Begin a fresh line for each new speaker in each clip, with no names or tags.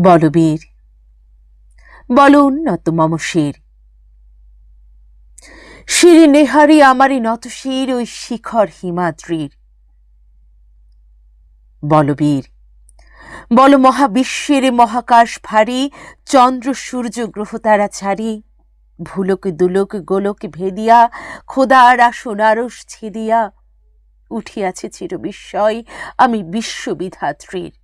বলবীর বল উন্নত মম শির। শিরি নেহারি আমারই নত শির, ওই শিখর হিমাদ্রির। বলবীর বল মহাবিশ্বের মহাকাশ ভারী, চন্দ্র সূর্য গ্রহ তারা ছাড়ি। ভুলোক দুলোক গোলক ভেদিয়া, খোদার আসনারস ছেদিয়া। উঠিয়াছে চির বিস্ময় আমি বিশ্ববিধাত্রীর।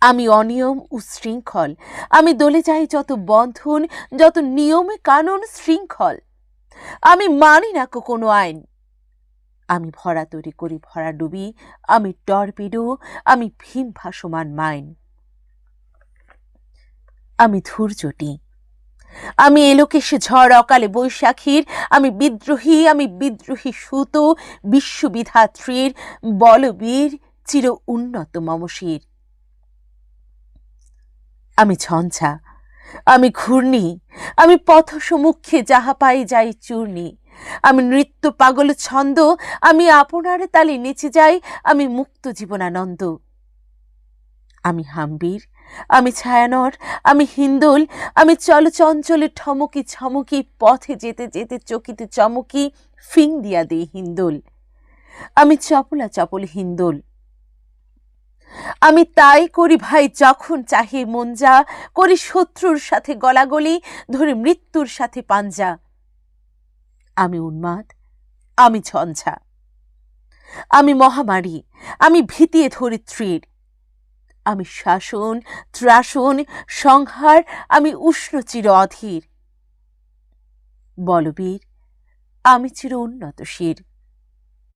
আমি অনিয়ম উশৃঙ্খল আমি দলে যাই যত বন্ধন, যত নিয়মে কানুন শৃঙ্খল। আমি মানি না কোনো আইন। আমি ভরা তৈরি করি ভরা ডুবি। আমি টর্পিডো, আমি ভীম ভাসমান মাইন। আমি ধূর্যটি আমি এলোকেশে ঝড় অকালে বৈশাখীর। আমি বিদ্রোহী আমি বিদ্রোহী সুত, বিশ্ববিধাত্রীর। বলবীর, চির উন্নত মমশির। আমি ঝঞ্ঝা আমি ঘূর্ণি, আমি পথ সম্মুখে যাহা পাই যাই চূর্ণি, আমি নৃত্য পাগল ছন্দ, আমি আপনার তালে নেচে যাই, আমি মুক্ত জীবনানন্দ। আমি হাম্বির, আমি ছায়ানর, আমি হিন্দোল, আমি চলচঞ্চলে ঠমকি ছমকি পথে যেতে যেতে চকিতে চমকি ফিং দিয়া দিই হিন্দোল। আমি চপলা চপল হিন্দোল। আমি তাই করি ভাই, যখন চাহি মন যা, করি শত্রুর সাথে গলাগলি, ধরে মৃত্যুর সাথে পাঞ্জা। আমি উন্মাদ, আমি ঝঞ্ঝা। আমি মহামারী, আমি ভীতিয়ে ধরিত্রীর। আমি শাসন, ত্রাসন, সংহার, আমি উষ্ণ চির অধীর। বলবীর, আমি চির উন্নত শির